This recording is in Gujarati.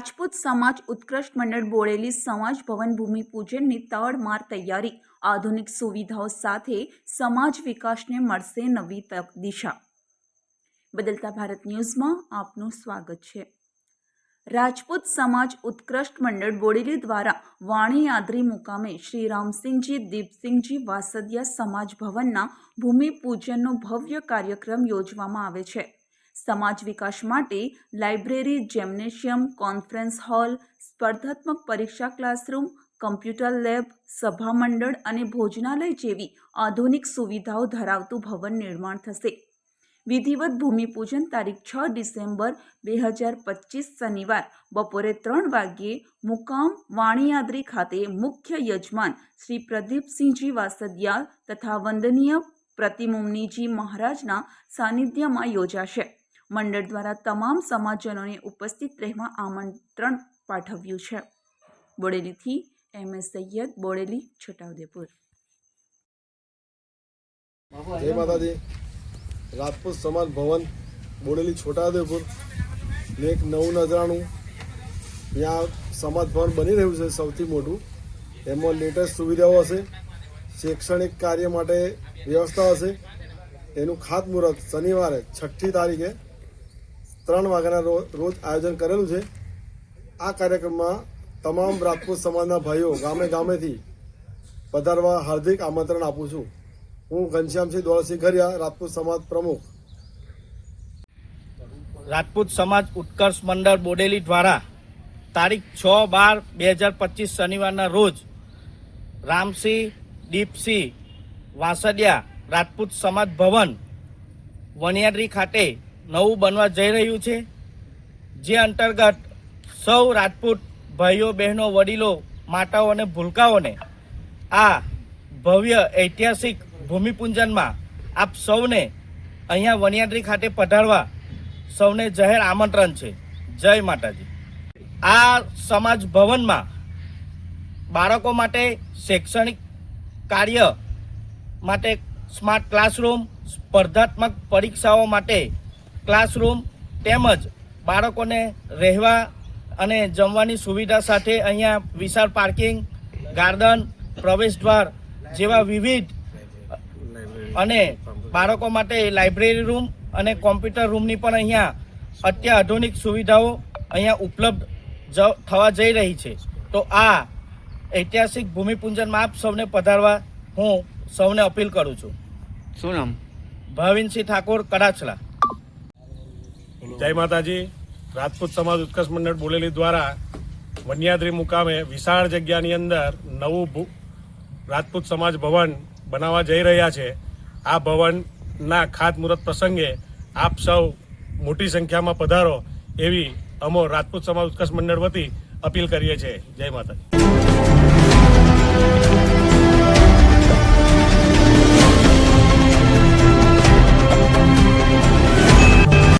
રાજપૂત સમાજ ઉત્કૃષ્ટ મંડળ બોળેલી સમાજ ભવન ભૂમિપૂજનની તડમાર તૈયારી. આધુનિક સુવિધાઓ સાથે સમાજ વિકાસને મળશે નવી તક દિશા. બદલતા ભારત ન્યૂઝમાં આપનું સ્વાગત છે. રાજપૂત સમાજ ઉત્કૃષ્ટ મંડળ બોડેલી દ્વારા વાણીયાદ્રી મુકામે શ્રી રામસિંહજી, દીપસિંહજી વાસદિયા સમાજ ભવનના ભૂમિપૂજનનો ભવ્ય કાર્યક્રમ યોજવામાં આવે છે. સમાજ વિકાસ માટે લાઇબ્રેરી, જેમ્નેશિયમ, કોન્ફરન્સ હોલ, સ્પર્ધાત્મક પરીક્ષા ક્લાસરૂમ, કમ્પ્યુટર લેબ સભામંડળ અને ભોજનાલય જેવી આધુનિક સુવિધાઓ ધરાવતું ભવન નિર્માણ થશે. વિધિવત ભૂમિપૂજન તારીખ છ ડિસેમ્બર બે હજાર પચીસ શનિવાર બપોરે ત્રણ વાગ્યે મુકામ વાણિયાદ્રી ખાતે મુખ્ય યજમાન શ્રી પ્રદીપસિંહજી વાસદિયા તથા વંદનીય પ્રતિમુમનીજી મહારાજના સાનિધ્યમાં યોજાશે. મંડળ દ્વારા તમામ સમાજજનોને ઉપસ્થિત રહેવા આમંત્રણ પાઠવ્યું છે. બોડેલીથી એમ. એસ. સૈયદ, બોડેલી, છોટાઉદેપુર. જય માતાજી. રાજપૂત સમાજ ભવન, બોડેલી, છોટાઉદેપુર. એક નવું નજરાણું. ત્યાં સમાજ ભવન બની રહ્યું છે સૌથી મોટું. એમાં લેટેસ્ટ સુવિધાઓ હશે, શૈક્ષણિક કાર્ય માટે વ્યવસ્થા હશે. એનું ખાતમુહૂર્ત શનિવારે છઠ્ઠી તારીખે ત્રણ વાગ્યાના રોજ આયોજન કરેલું છે. આ કાર્યક્રમમાં તમામ રાજપૂત સમાજના ભાઈઓ ગામે ગામેથી પધારવા હાર્દિક આમંત્રણ આપું છું. હું ઘનશ્યામસિંહ દોલસિંહ ઘરિયા, રાજપૂત સમાજ પ્રમુખ. રાજપૂત સમાજ ઉત્કર્ષ મંડળ બોડેલી દ્વારા તારીખ છ બાર બે હજાર પચીસ શનિવારના રોજ રામસિંહ, દીપસિંહ વાંસડિયા રાજપૂત સમાજ ભવન વણિયાદ્રી ખાતે નવું બનવા જઈ રહ્યું છે. જે અંતર્ગત સૌ રાજપૂત ભાઈઓ, બહેનો, વડીલો માતાઓ અને ભૂલકાઓને આ ભવ્ય ઐતિહાસિક ભૂમિપૂજનમાં આપ સૌને અહીંયા વણિયાદરી ખાતે પધારવા સૌને જાહેર આમંત્રણ છે. જય માતાજી. આ સમાજ ભવનમાં બાળકો માટે શૈક્ષણિક કાર્ય માટે સ્માર્ટ ક્લાસરૂમ, સ્પર્ધાત્મક પરીક્ષાઓ માટે ક્લાસરૂમ તેમજ બાળકોને રહેવા અને જમવાની સુવિધા સાથે અહીંયા વિશાળ પાર્કિંગ ગાર્ડન પ્રવેશદ્વાર જેવા વિવિધ અને બાળકો માટે લાઇબ્રેરી રૂમ અને કોમ્પ્યુટર રૂમની પણ અહીંયા અત્યાધુનિક સુવિધાઓ અહીંયા ઉપલબ્ધ થવા જઈ રહી છે. તો આ ઐતિહાસિક ભૂમિપૂજનમાં આપ સૌને પધારવા હું સૌને અપીલ કરું છું. શું નામ? ભાવિનસિંહ ઠાકોર કડાછલા. જય માતાજી. રાજપૂત સમાજ ઉત્કર્ષ મંડળ બોલેલી દ્વારા વન્યાદ્રી મુકામે વિશાળ જગ્યાની અંદર નવું રાજપૂત સમાજ ભવન બનાવવા જઈ રહ્યા છે. આ ભવનના ખાતમુહૂર્ત પ્રસંગે આપ સૌ મોટી સંખ્યામાં પધારો એવી અમો રાજપૂત સમાજ ઉત્કર્ષ મંડળ વતી અપીલ કરીએ છીએ. જય માતાજી.